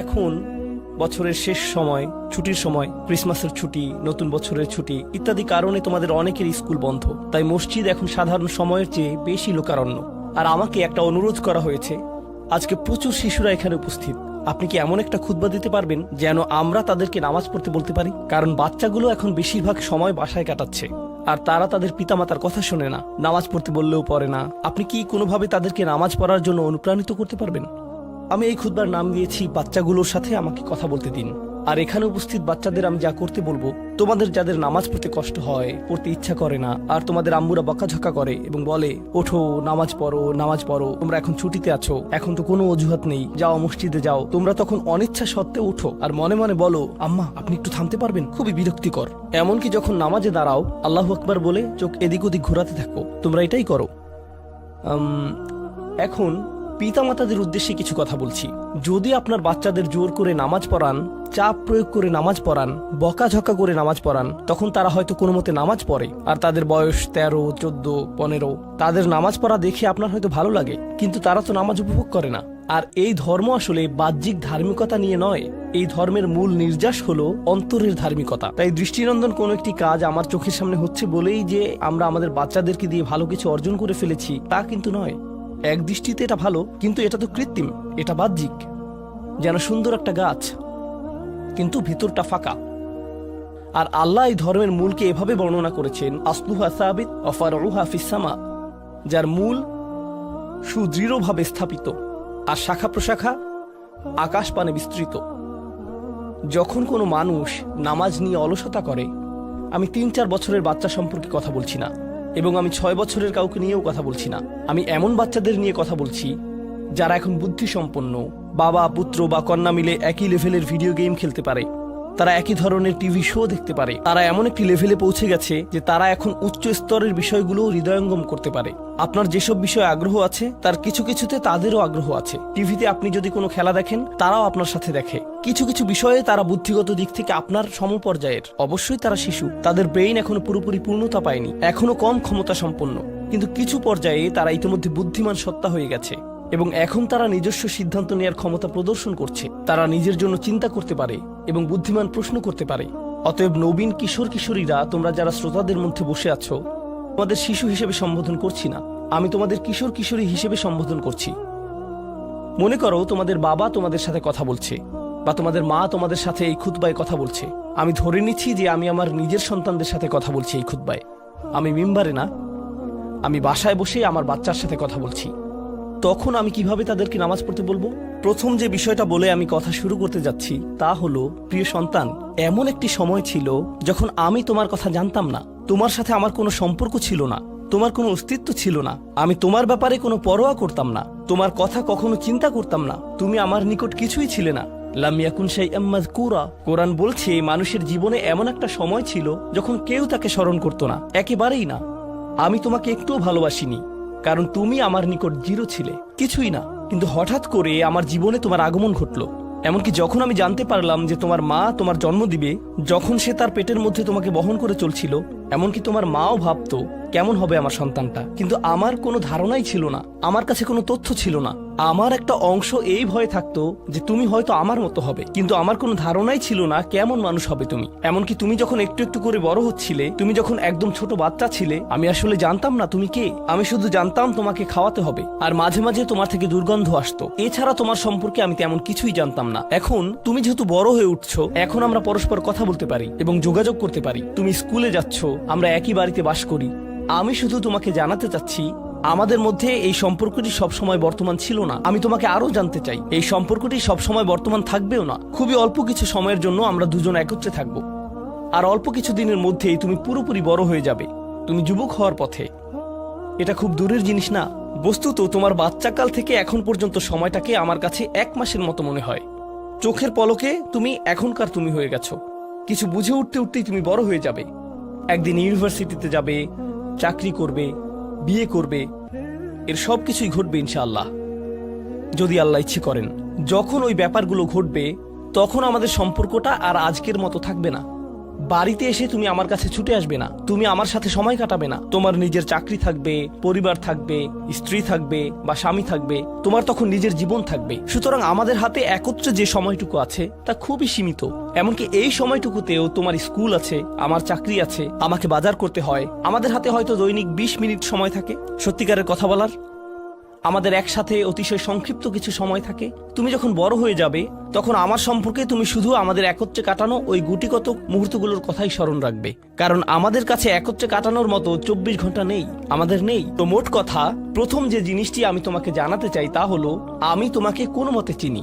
এখন বছরের শেষ সময়, ছুটির সময়, ক্রিসমাসের ছুটি, নতুন বছরের ছুটি ইত্যাদি কারণে তোমাদের অনেকের স্কুল বন্ধ। তাই মসজিদ এখন সাধারণ সময়ের চেয়ে বেশি লোকারণ্য। আর আমাকে একটা অনুরোধ করা হয়েছে। আজকে প্রচুর শিশুরা এখানে উপস্থিত। আপনি কি এমন একটা খুতবা দিতে পারবেন যেন আমরা তাদেরকে নামাজ পড়তে বলতে পারি? কারণ বাচ্চাগুলো এখন বেশিরভাগ সময় বাসায় কাটাচ্ছে। আর তারা তাদের পিতামাতার কথা শোনে না। নামাজ পড়তে বললেও পড়ে না। আপনি কি কোনোভাবে তাদেরকে নামাজ পড়ার জন্য অনুপ্রাণিত করতে পারবেন? আমি এই খুদবার নাম দিয়েছি, বাচ্চাগুলোর সাথে আমাকে কথা বলতে দিন। আর এখানে উপস্থিত বাচ্চাদের আমি যা করতে বলব, তোমাদের যাদের নামাজ পড়তে কষ্ট হয়, পড়তে ইচ্ছা করে না, আর তোমাদের আম্মুরা বকাঝকা করে এবং বলে, ওঠো, নামাজ পড়ো নামাজ পড়ো, তোমরা এখন ছুটিতে আছো, এখন তো কোনো অজুহাত নেই, যাও মসজিদে যাও। তোমরা তখন অনিচ্ছা সত্ত্বেও উঠো আর মনে মনে বলো, আম্মা, আপনি একটু থামতে পারবেন? খুবই বিরক্তিকর। এমনকি যখন নামাজে দাঁড়াও, আল্লাহ আকবার বলে, চোখ এদিক ওদিক ঘোরাতে থাকো, তোমরা এটাই করো। এখন পিতামাতাদের উদ্দেশ্যে কিছু কথা বলছি। যদি আপনার বাচ্চাদের জোর করে নামাজ পড়ান, চাপ প্রয়োগ করে নামাজ পড়ান, বকাঝকা করে নামাজ পড়ান, তখন তারা হয়তো কোনো মতে নামাজ পড়ে। আর তাদের বয়স তেরো, চোদ্দ, পনেরো, তাদের নামাজ পড়া দেখে আপনার হয়তো ভালো লাগে, কিন্তু তারা তো নামাজ উপভোগ করে না। আর এই ধর্ম আসলে বাহ্যিক ধার্মিকতা নিয়ে নয়, এই ধর্মের মূল নির্যাস হলো অন্তরের ধার্মিকতা। তাই দৃষ্টিনন্দন কোনো একটি কাজ আমার চোখের সামনে হচ্ছে বলেই যে আমরা আমাদের বাচ্চাদেরকে দিয়ে ভালো কিছু অর্জন করে ফেলেছি, তা কিন্তু নয়। এক দৃষ্টিতে এটা ভালো, কিন্তু এটা তো কৃত্রিম, এটা বাহ্যিক। যেন সুন্দর একটা গাছ, কিন্তু ভিতরটা ফাঁকা। আর আল্লাহ এই ধর্মের মূলকে এভাবে বর্ণনা করেছেন, আসলুহা সাবিত অফারুহা ফিসামা যার মূল সুদৃঢ়ভাবে স্থাপিত আর শাখা প্রশাখা আকাশ পানে বিস্তৃত। যখন কোনো মানুষ নামাজ নিয়ে অলসতা করে, আমি তিন চার বছরের বাচ্চা সম্পর্কে কথা বলছি না। এবং আমি ছয় বছরের কাউকে নিয়েও কথা বলছি না। আমি এমন বাচ্চাদের নিয়ে কথা বলছি, যারা এখন বুদ্ধিসম্পন্ন, বাবা, পুত্র বা কন্যা মিলে একই লেভেলের ভিডিও গেম খেলতে পারে। তারা একই ধরনের টিভি শো দেখতে পারে। তারা এমন একটি লেভেলে পৌঁছে গেছে যে তারা এখন উচ্চ স্তরের বিষয়গুলো হৃদয়ঙ্গম করতে পারে। আপনার যেসব বিষয়ে আগ্রহ আছে, তার কিছু কিছুতে তাদেরও আগ্রহ আছে। টিভিতে আপনি যদি কোনো খেলা দেখেন, তারাও আপনার সাথে দেখে। কিছু কিছু বিষয়ে তারা বুদ্ধিগত দিক থেকে আপনার সমপর্যায়ের। অবশ্যই তারা শিশু। তাদের ব্রেইন এখনও পুরোপুরি পূর্ণতা পায়নি। এখনও কম ক্ষমতা সম্পন্ন কিন্তু কিছু পর্যায়ে তারা ইতিমধ্যে বুদ্ধিমান সত্তা হয়ে গেছে। এবং এখন তারা নিজস্ব সিদ্ধান্ত নেওয়ার ক্ষমতা প্রদর্শন করছে। তারা নিজের জন্য চিন্তা করতে পারে এবং বুদ্ধিমান প্রশ্ন করতে পারে। অতএব নবীন, কিশোর, কিশোরীরা, তোমরা যারা শ্রোতাদের মধ্যে বসে আছো, তোমাদের শিশু হিসেবে সম্বোধন করছি না। আমি তোমাদের কিশোর, কিশোরী হিসেবে সম্বোধন করছি। মনে করো, তোমাদের বাবা তোমাদের সাথে কথা বলছে বা তোমাদের মা তোমাদের সাথে এই খুতবায় কথা বলছে। আমি ধরে নিচ্ছি যে আমি আমার নিজের সন্তানদের সাথে কথা বলছি এই খুতবায়। আমি মিম্বারে না। আমি বাসায় বসে আমার বাচ্চার সাথে কথা বলছি। তখন আমি কীভাবে তাদেরকে নামাজ পড়তে বলব? প্রথম যে বিষয়টা বলে আমি কথা শুরু করতে যাচ্ছি, তা হলো, প্রিয় সন্তান, এমন একটি সময় ছিল যখন আমি তোমার কথা জানতাম না। তোমার সাথে আমার কোনো সম্পর্ক ছিল না, তোমার কোনো অস্তিত্ব ছিল না, আমি তোমার ব্যাপারে কোনো পরোয়া করতাম না, তোমার কথা কখনো চিন্তা করতাম না, তুমি আমার নিকট কিছুই ছিলে না। সেই কুরা কোরআন বলছে, মানুষের জীবনে এমন একটা সময় ছিল যখন কেউ তাকে স্মরণ করতো না, একেবারেই না। আমি তোমাকে একটুও ভালোবাসিনি। কারণ তুমি আমার নিকট জিরো ছিলে। কিছুই না। কিন্তু হঠাৎ করে আমার জীবনে তোমার আগমন ঘটলো। এমনকি যখন আমি জানতে পারলাম যে তোমার মা তোমার জন্ম দিবে, যখন সে তার পেটের মধ্যে তোমাকে বহন করে চলছিল এমনকি তোমার মাও ভাবতো কেমন হবে আমার সন্তানটা। কিন্তু আমার কোনো ধারণাই ছিল না, আমার কাছে কোনো তথ্য ছিল না। আমার একটা অংশ এই ভয়ে থাকতো যে তুমি হয়তো আমার মতো হবে, কিন্তু আমার কোনো ধারণাই ছিল না কেমন মানুষ হবে তুমি। এমনকি তুমি যখন একটু একটু করে বড় হচ্ছিলে, তুমি যখন একদম ছোট বাচ্চা ছিলে, আমি আসলে জানতাম না তুমি কে। আমি শুধু জানতাম তোমাকে খাওয়াতে হবে, আর মাঝে মাঝে তোমার থেকে দুর্গন্ধ আসতো। এছাড়া তোমার সম্পর্কে আমি তেমন কিছুই জানতাম না। এখন তুমি যেহেতু বড় হয়ে উঠছো, এখন আমরা পরস্পর কথা বলতে পারি এবং যোগাযোগ করতে পারি। তুমি স্কুলে যাচ্ছ আমরা একই বাড়িতে বাস করি। আমি শুধু তোমাকে জানাতে চাচ্ছি, আমাদের মধ্যে এই সম্পর্কটি সবসময় বর্তমান ছিল না। আমি তোমাকে আরও জানতে চাই, এই সম্পর্কটি সবসময় বর্তমান থাকবেও না? খুবই অল্প কিছু সময়ের জন্য আমরা দুজন একত্রে থাকব। আর অল্প কিছু দিনের মধ্যেই তুমি পুরোপুরি বড় হয়ে যাবে। তুমি যুবক হওয়ার পথে। এটা খুব দূরের জিনিস না। বস্তুত তোমার বাচ্চাকাল থেকে এখন পর্যন্ত সময়টাকে আমার কাছে এক মাসের মতো মনে হয়। চোখের পলকে তুমি এখনকার তুমি হয়ে গেছো। কিছু বুঝে উঠতে উঠতেই তুমি বড় হয়ে যাবে। একদিন ইউনিভার্সিটিতে যাবে, চাকরি করবে, বিয়ে করবে, এর সব কিছুই ঘটবে ইনশাআল্লাহ। যদি আল্লাহ ইচ্ছে করেন, যখন ওই ব্যাপারগুলো ঘটবে, তখন আমাদের সম্পর্কটা আর আজকের মতো থাকবে না। বাড়িতে এসে তুমি আমার কাছে ছুটে আসবে না। তুমি আমার সাথে সময় কাটাবে না। তোমার নিজের চাকরি থাকবে, পরিবার থাকবে, স্ত্রী থাকবে বা স্বামী থাকবে। তোমার তখন নিজের জীবন থাকবে। সুতরাং আমাদের হাতে একত্রে যে সময়টুকু আছে, তা খুবই সীমিত। এমনকি এই সময়টুকুতেও তোমার স্কুল আছে, আমার চাকরি আছে, আমাকে বাজার করতে হয়। আমাদের হাতে হয়তো দৈনিক বিশ মিনিট সময় থাকে। সত্যিকারের কথা বলার আমাদের একসাথে অতিশয় সংক্ষিপ্ত কিছু সময় থাকে। তুমি যখন বড় হয়ে যাবে, তখন আমার সম্পর্কে তুমি শুধু আমাদের একত্রে কাটানো ওই গুটিগত মুহূর্তগুলোর কথাই স্মরণ রাখবে। কারণ আমাদের কাছে একত্রে কাটানোর মতো চব্বিশ ঘণ্টা নেই, আমাদের নেই। তো মোট কথা, প্রথম যে জিনিসটি আমি তোমাকে জানাতে চাই তা হলো, আমি তোমাকে কোনো মতে চিনি।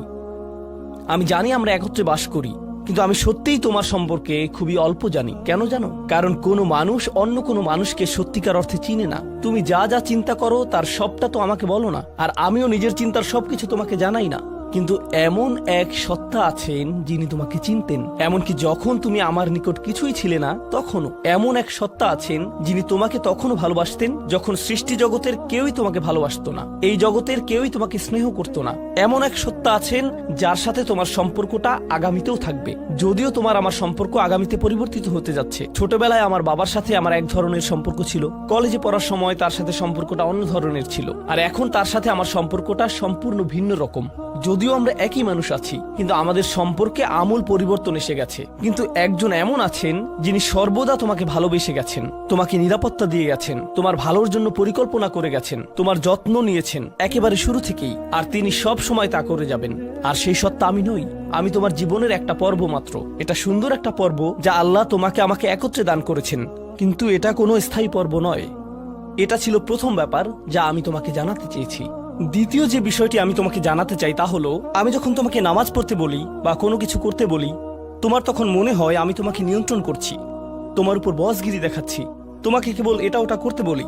আমি জানি আমরা একত্রে বাস করি। কিন্তু আমি সত্যিই তোমার সম্পর্কে খুবই অল্প জানি। কেন জানো? কারণ কোনো মানুষ অন্য কোনো মানুষকে সত্যিকার অর্থে চিনে না। তুমি যা যা চিন্তা করো, তার সবটা তো আমাকে বলো না। আর আমিও নিজের চিন্তার সবকিছু তোমাকে জানাই না। কিন্তু এমন এক সত্তা আছেন যিনি তোমাকে চিনতেন। এমনকি যখন তুমি আমার নিকট কিছুই ছিলে না, তখনও এমন এক সত্তা আছেন যিনি তোমাকে তখনও ভালোবাসতেন যখন সৃষ্টি জগতের কেউই তোমাকে ভালোবাসতো না। এই জগতের কেউই তোমাকে স্নেহ করতো না। এমন এক সত্তা আছেন যার সাথে তোমার সম্পর্কটা আগামীতেও থাকবে। যদিও তোমার আমার সম্পর্ক আগামীতে পরিবর্তিত হতে যাচ্ছে। ছোটবেলায় আমার বাবার সাথে আমার এক ধরনের সম্পর্ক ছিল। কলেজে পড়ার সময় তার সাথে সম্পর্কটা অন্য ধরনের ছিল। আর এখন তার সাথে আমার সম্পর্কটা সম্পূর্ণ ভিন্ন রকম। যদিও আমরা একই মানুষ আছি, কিন্তু আমাদের সম্পর্কে আমূল পরিবর্তন এসে গেছে। কিন্তু একজন এমন আছেন, যিনি সর্বদা তোমাকে ভালোবেসে গেছেন, তোমাকে নিরাপত্তা দিয়ে গেছেন, তোমার ভালোর জন্য পরিকল্পনা করে গেছেন, তোমার যত্ন নিয়েছেন, একেবারে শুরু থেকেই, আর তিনি সব সময় তা করে যাবেন। আর সেই সত্তা আমি নই, আমি তোমার জীবনের একটা পর্ব মাত্র। এটা সুন্দর একটা পর্ব, যা আল্লাহ তোমাকে আমাকে একত্রে দান করেছেন। কিন্তু এটা কোনো স্থায়ী পর্ব নয়। এটা ছিল প্রথম ব্যাপার, যা আমি তোমাকে জানাতে চেয়েছি। দ্বিতীয় যে বিষয়টি আমি তোমাকে জানাতে চাই তা হলো, আমি যখন তোমাকে নামাজ পড়তে বলি বা কোনো কিছু করতে বলি, তোমার তখন মনে হয় আমি তোমাকে নিয়ন্ত্রণ করছি, তোমার উপর বসগিরি দেখাচ্ছি, তোমাকে কেবল এটা ওটা করতে বলি।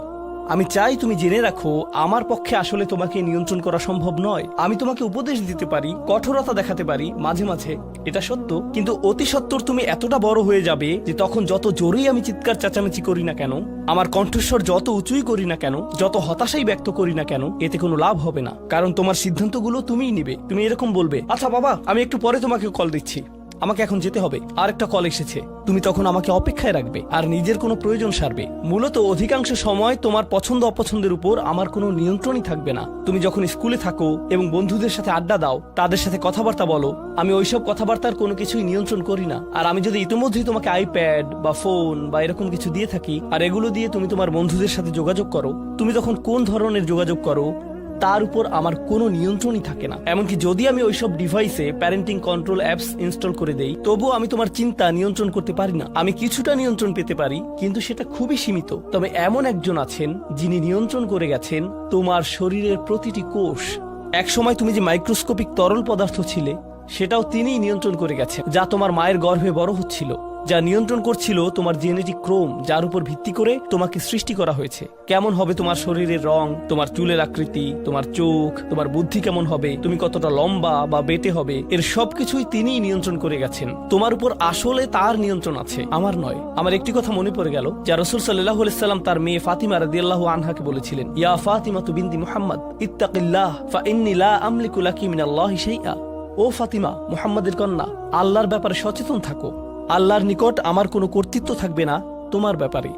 আমি চাই তুমি জেনে রাখো, আমার পক্ষে আসলে তোমাকে নিয়ন্ত্রণ করা সম্ভব নয়। আমি তোমাকে উপদেশ দিতে পারি, কঠোরতা দেখাতে পারি, মাঝে মাঝে। এটা সত্য। কিন্তু অতি সত্বর তুমি এতটা বড় হয়ে যাবে যে তখন যত জোরেই আমি চিৎকার চেঁচামেচি করি না কেন, আমার কণ্ঠস্বর যত উঁচুই করি না কেন, যত হতাশাই ব্যক্ত করি না কেন, এতে কোনো লাভ হবে না। কারণ তোমার সিদ্ধান্তগুলো তুমিই নিবে। তুমি এরকম বলবে আচ্ছা বাবা, আমি একটু পরে তোমাকে কল দিচ্ছি। আমাকে এখন যেতে হবে। আর একটা কল এসেছে। তুমি তখন আমাকে অপেক্ষায় রাখবে আর নিজের কোনো প্রয়োজন সারবে। মূলত অধিকাংশ সময় তোমার পছন্দ অপছন্দের উপর আমার কোনো নিয়ন্ত্রণই থাকবে না। তুমি যখন স্কুলে থাকো এবং বন্ধুদের সাথে আড্ডা দাও, তাদের সাথে কথাবার্তা বলো, আমি ওইসব কথাবার্তার কোনো কিছুই নিয়ন্ত্রণ করি না। আর আমি যদি ইতিমধ্যেই তোমাকে আইপ্যাড বা ফোন বা এরকম কিছু দিয়ে থাকি, আর এগুলো দিয়ে তুমি তোমার বন্ধুদের সাথে যোগাযোগ করো, তুমি তখন কোন ধরনের যোগাযোগ করো? তার উপর আমার কোনো নিয়ন্ত্রণই থাকে না। এমনকি যদি আমি ওইসব ডিভাইসে প্যারেন্টিং কন্ট্রোল অ্যাপস ইনস্টল করে দেই, তবুও আমি তোমার চিন্তা নিয়ন্ত্রণ করতে পারি না। আমি কিছুটা নিয়ন্ত্রণ পেতে পারি, কিন্তু সেটা খুবই সীমিত। তবে এমন একজন আছেন, যিনি নিয়ন্ত্রণ করে গেছেন তোমার শরীরের প্রতিটি কোষ। এক সময় তুমি যে মাইক্রোস্কোপিক তরল পদার্থ ছিলে সেটাও তিনিই নিয়ন্ত্রণ করে গেছেন, যা তোমার মায়ের গর্ভে বড় হচ্ছিল। যা নিয়ন্ত্রণ করছিল তোমার জেনেটিক ক্রোম যার উপর ভিত্তি করে তোমাকে সৃষ্টি করা হয়েছে। কেমন হবে তোমার শরীরের রং, তোমার চুলের আকৃতি, তোমার চোখ, তোমার বুদ্ধি কেমন হবে, তুমি কতটা লম্বা বা বেটে হবে, এর সবকিছুই তিনিই নিয়ন্ত্রণ করে গেছেন। তোমার উপর আসলে তার নিয়ন্ত্রণ আছে, আমার নয়। আমার একটি কথা মনে পড়ে গেল, যা রসুল সাল্লাহ সাল্লাম তার মেয়ে ফাতিমা রাদিয়াল্লাহু আনহাকে বলেছিলেন, ইয়া ফাতিমা তু বিনতি মুহাম্মদ, ইত্তাকিল্লাহ, ফা ইন্নী লা আমলিকু লাকি মিনাল্লাহি শাইআ। ও ফাতিমা, মুহাম্মাদের কন্যা, আল্লাহর ব্যাপারে সচেতন থাকো। আল্লাহর নিকট আমার কোনো কর্তৃত্ব থাকবে না তোমার ব্যাপারে।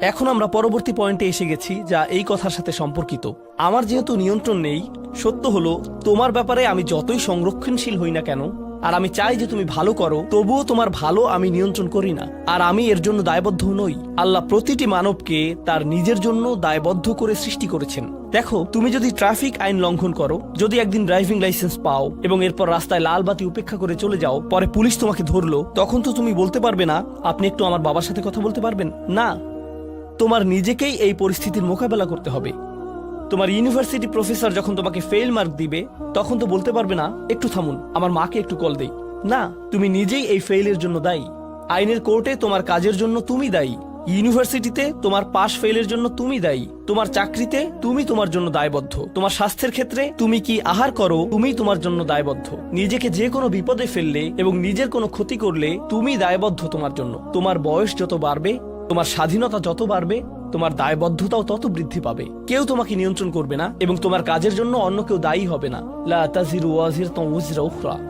এখন আমরা পরবর্তী পয়েন্টে এসে গেছি যা এই কথার সাথে সম্পর্কিত। আমার যেহেতু নিয়ন্ত্রণ নেই, সত্য হলো, তোমার ব্যাপারে আমি যতই সংরক্ষণশীল হই না কেন আর আমি চাই যে তুমি ভালো করো, তবুও তোমার ভালো আমি নিয়ন্ত্রণ করি না। আর আমি এর জন্য দায়বদ্ধ নই। আল্লাহ প্রতিটি মানবকে তার নিজের জন্য দায়বদ্ধ করে সৃষ্টি করেছেন। দেখো, তুমি যদি ট্রাফিক আইন লঙ্ঘন করো, যদি একদিন ড্রাইভিং লাইসেন্স পাও এবং এরপর রাস্তায় লাল বাতি উপেক্ষা করে চলে যাও, পরে পুলিশ তোমাকে ধরলো, তখন তো তুমি বলতে পারবে না, আপনি একটু আমার বাবার সাথে কথা বলতে পারবেন? না। তোমার নিজেকেই এই পরিস্থিতির মোকাবেলা করতে হবে। তোমার ইউনিভার্সিটি প্রফেসর যখন তোমাকে ফেল মার্ক দিবে, তখন তো বলতে পারবে না, একটু থামুন, আমার মাকে একটু কল দেই। না, তুমি নিজেই এই ফেইলের জন্য দায়ী। আইনের কোর্টে তোমার কাজের জন্য তুমি দায়ী। ইউনিভার্সিটিতে তোমার পাশ ফেলের জন্য তুমি দায়ী। তোমার চাকরিতে তুমি তোমার জন্য দায়বদ্ধ। তোমার স্বাস্থ্যের ক্ষেত্রে তুমি কি আহার করো, তুমি তোমার জন্য দায়বদ্ধ। নিজেকে যে কোনো বিপদে ফেললে এবং নিজের কোনো ক্ষতি করলে তুমি দায়বদ্ধ তোমার জন্য। তোমার বয়স যত বাড়বে, তোমার স্বাধীনতা যত বাড়বে তোমার দায়বদ্ধতাও তত বৃদ্ধি পাবে। কেউ তোমাকে নিয়ন্ত্রণ করবে না এবং তোমার কাজের জন্য অন্য কেউ দায়ী হবে না।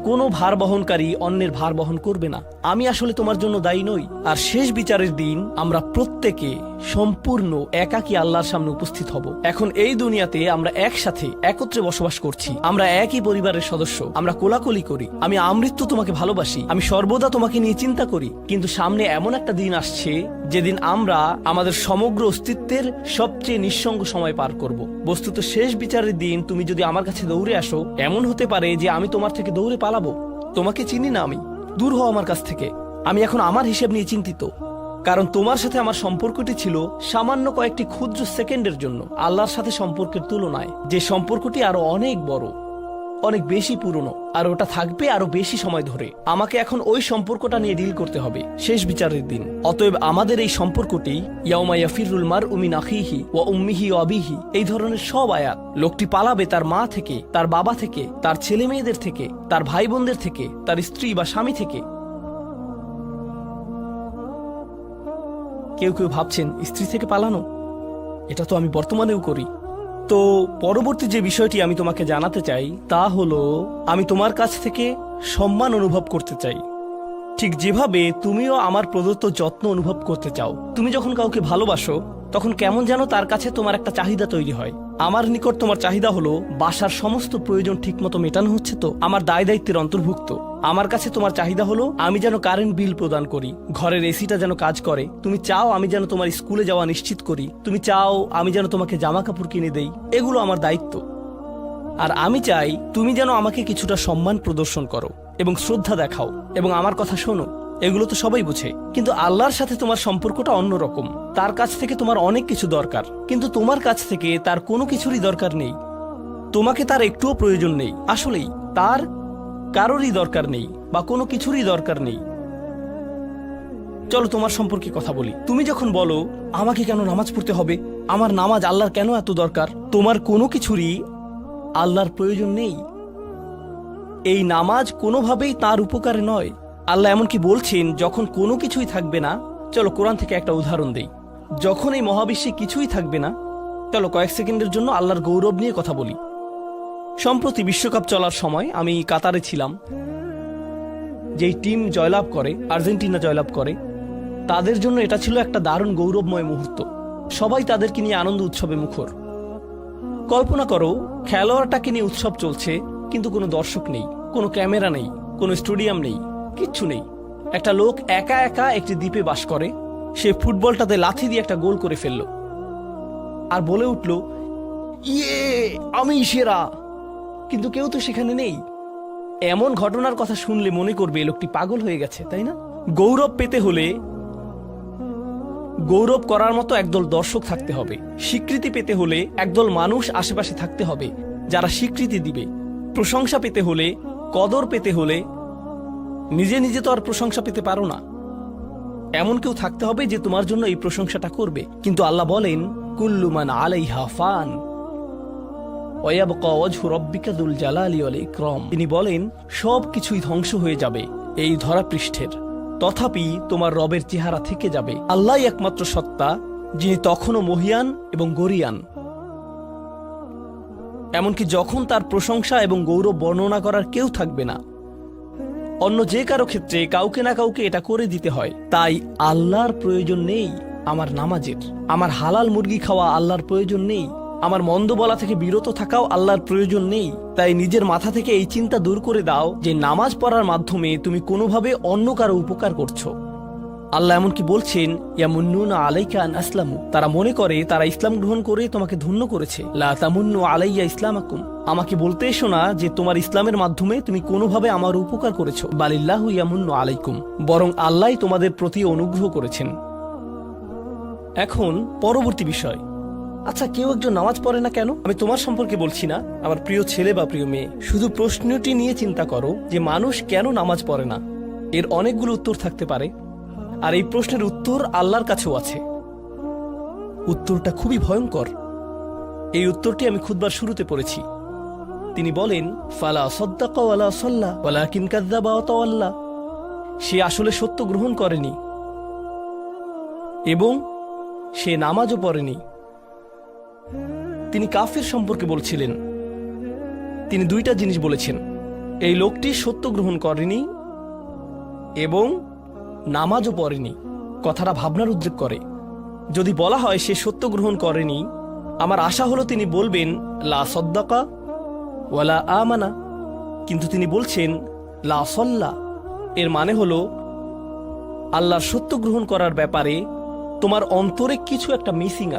কোনো ভার বহনকারী অন্যের ভার বহন করবে না। আমি আসলে তোমার জন্য দায়ী নই। আর শেষ বিচারের দিন আমরা প্রত্যেকে সম্পূর্ণ একাকী আল্লাহর সামনে উপস্থিত হব। এখন এই দুনিয়াতে আমরা একসাথে একত্রে বসবাস করছি। আমরা একই পরিবারের সদস্য। আমরা কোলাকুলি করি। আমি আমৃত্যু তোমাকে ভালোবাসি। আমি সর্বদা তোমাকে নিয়ে চিন্তা করি। কিন্তু সামনে এমন একটা দিন আসছে, যেদিন আমরা আমাদের সমগ্র অস্তিত্বের সবচেয়ে নিঃসঙ্গ সময় পার করব। বস্তুত শেষ বিচারের দিন তুমি যদি আমার কাছে দৌড়ে আসো, এমন হতে পারে যে আমি তোমার থেকে দৌড়ে পালাবো। তোমাকে চিনি না আমি। দূর হও আমার কাছ থেকে। আমি এখন আমার হিসেব নিয়ে চিন্তিত। কারণ তোমার সাথে আমার সম্পর্কটি ছিল সামান্য কয়েকটি ক্ষুদ্র সেকেন্ডের জন্য, আল্লাহর সাথে সম্পর্কের তুলনায়। যে সম্পর্কটি আরও অনেক বড়। অনেক বেশি পুরনো, আর ওটা থাকবে আরও বেশি সময় ধরে। আমাকে এখন ওই সম্পর্কটা নিয়ে ডিল করতে হবে, শেষ বিচারের দিন। অতএব আমাদের এই সম্পর্কটি ইয়াউমা উমিন আখিহি ও উম্মিহি ও আবিহি, এই ধরনের সব আয়াত, লোকটি পালাবে তার মা থেকে, তার বাবা থেকে, তার ছেলে মেয়েদের থেকে, তার ভাই বোনদের থেকে, তার স্ত্রী বা স্বামী থেকে। কেউ কেউ ভাবছেন, স্ত্রী থেকে পালানো? এটা তো আমি বর্তমানেও করি। তো পরবর্তী যে বিষয়টি আমি তোমাকে জানাতে চাই, তা হলো, আমি তোমার কাছ থেকে সম্মান অনুভব করতে চাই। ঠিক যেভাবে তুমিও আমার প্রদত্ত যত্ন অনুভব করতে চাও। তুমি যখন কাউকে ভালোবাসো তখন কেমন যেন তার কাছে তোমার একটা চাহিদা তৈরি হয়। আমার নিকট তোমার চাহিদা হলো, বাসার সমস্ত প্রয়োজন ঠিকমতো মেটানো হচ্ছে তো, আমার দায় দায়িত্বের অন্তর্ভুক্ত। আমার কাছে তোমার চাহিদা হলো, আমি যেন কারেন্ট বিল প্রদান করি, ঘরের এসিটা যেন কাজ করে, তুমি চাও আমি যেন তোমার স্কুলে যাওয়া নিশ্চিত করি, তুমি চাও আমি যেন তোমাকে জামা কাপড় কিনে দেই, এগুলো আমার দায়িত্ব। আর আমি চাই, তুমি যেন আমাকে কিছুটা সম্মান প্রদর্শন করো, এবং শ্রদ্ধা দেখাও, এবং আমার কথা শোনো। এগুলো তো সবাই বুঝে। কিন্তু আল্লাহর সাথে তোমার সম্পর্কটা অন্যরকম। তার কাছ থেকে তোমার অনেক কিছু দরকার। কিন্তু তোমার কাছ থেকে তার কোনো কিছুরই দরকার নেই। তোমাকে তার একটুও প্রয়োজন নেই। আসলেই, তার কারোরই দরকার নেই বা কোনো কিছুরই দরকার নেই। চলো তোমার সম্পর্কে কথা বলি। তুমি যখন বলো, আমাকে কেন নামাজ পড়তে হবে? আমার নামাজ আল্লাহর কেন এত দরকার? তোমার কোনো কিছুরই আল্লাহর প্রয়োজন নেই। এই নামাজ কোনোভাবেই তার উপকারে নয়। আল্লাহ এমনকি বলছেন, যখন কোনো কিছুই থাকবে না, চলো কোরআন থেকে একটা উদাহরণ দেই। যখন এই মহাবিশ্বে কিছুই থাকবে না, চলো কয়েক সেকেন্ডের জন্য আল্লাহর গৌরব নিয়ে কথা বলি। সম্প্রতি বিশ্বকাপ চলার সময় আমি কাতারে ছিলাম। যেই টিম জয়লাভ করে, আর্জেন্টিনা জয়লাভ করে, তাদের জন্য এটা ছিল একটা দারুণ গৌরবময় মুহূর্ত। সবাই তাদেরকে নিয়ে আনন্দ উৎসবে মুখর। কল্পনা করো, খেলোয়াড়টাকে নিয়ে উৎসব চলছে, কিন্তু কোনো দর্শক নেই, কোনো ক্যামেরা নেই, কোনো স্টেডিয়াম নেই। কিচ্ছু নেই। একটা লোক একা একা একটি দ্বীপে বাস করে। সে ফুটবলটাতে লাথি দিয়ে একটা গোল করে ফেলল। আর বলে উঠল ইয়ে আমি সেরা। কিন্তু কেউ তো সেখানে নেই। এমন ঘটনার কথা শুনলে মনে করবে লোকটি পাগল হয়ে গেছে, তাই না? গৌরব পেতে হলে গৌরব করার মতো একদল দর্শক থাকতে হবে। স্বীকৃতি পেতে হলে একদল মানুষ আশেপাশে থাকতে হবে যারা স্বীকৃতি দিবে। প্রশংসা পেতে হলে, কদর পেতে হলে নিজে নিজে তো আর প্রশংসা পেতে পারো না। এমন কেউ থাকতে হবে যে তোমার জন্য এই প্রশংসাটা করবে। কিন্তু আল্লাহ বলেন কুল্লুমান আলাইহা ফান তিনি বলেন সব কিছুই ধ্বংস হয়ে যাবে এই ধরা পৃষ্ঠের। তথাপি তোমার রবের চেহারা থেকে যাবে। আল্লাহ একমাত্র সত্তা, যিনি তখনও মহিয়ান এবং গরিয়ান। এমনকি যখন তার প্রশংসা এবং গৌরব বর্ণনা করার কেউ থাকবে না অন্য যে কারও ক্ষেত্রে কাউকে না কাউকে এটা করে দিতে হয়। তাই আল্লাহর প্রয়োজন নেই আমার নামাজের। আমার হালাল মুরগি খাওয়া আল্লাহর প্রয়োজন নেই। আমার মন্দ বলা থেকে বিরত থাকাও আল্লাহর প্রয়োজন নেই। তাই নিজের মাথা থেকে এই চিন্তা দূর করে দাও যে নামাজ পড়ার মাধ্যমে তুমি কোনোভাবে অন্য কারও উপকার করছ। আল্লাহ এমনকি বলছেন, ইয়ামুন্নুনা আলাইকা আসলামু। তারা মনে করে, তারা ইসলাম গ্রহণ করে তোমাকে ধন্য করেছে। লা তামুন্নু আলাইয়া ইসলামাকুম। আমাকে বলতে এসো না যে তোমার ইসলামের মাধ্যমে তুমি কোনোভাবে আমার উপকার করেছ। বালিল্লাহু ইয়ামুন্নু আলাইকুম। বরং আল্লাহ তোমাদের প্রতি অনুগ্রহ করেছেন। এখন পরবর্তী বিষয়। আচ্ছা কেউ একজন নামাজ পড়ে না কেন? আমি তোমার সম্পর্কে বলছি না। আমার প্রিয় ছেলে বা প্রিয় মেয়ে, শুধু প্রশ্নটি নিয়ে চিন্তা করো যে মানুষ কেন নামাজ পড়ে না। এর অনেকগুলো উত্তর থাকতে পারে। আর এই প্রশ্নের উত্তর আল্লাহর কাছেও আছে। উত্তরটা খুবই ভয়ঙ্কর। এই উত্তরটি আমি খুদবার শুরুতে পড়েছি। তিনি বলেন, ফালা সে আসলে সত্য গ্রহণ করেনি এবং সে নামাজও পড়েনি। তিনি কাফের সম্পর্কে বলছিলেন। তিনি দুইটা জিনিস বলেছেন। এই লোকটি সত্য গ্রহণ করেনি এবং নামাজও পড়েনি। কথাটা ভাবনার উদ্রেক করে। যদি বলা হয় সে সত্য গ্রহণ করেনি, আমার আশা হলো তিনি বলবেন, লা সদ্দাকা ওয়ালা আমানা। কিন্তু তিনি বলছেন, লা সল্লা। এর মানে হল আল্লাহর সত্য গ্রহণ করার ব্যাপারে তোমার অন্তরে কিছু একটা মিসিং আছে।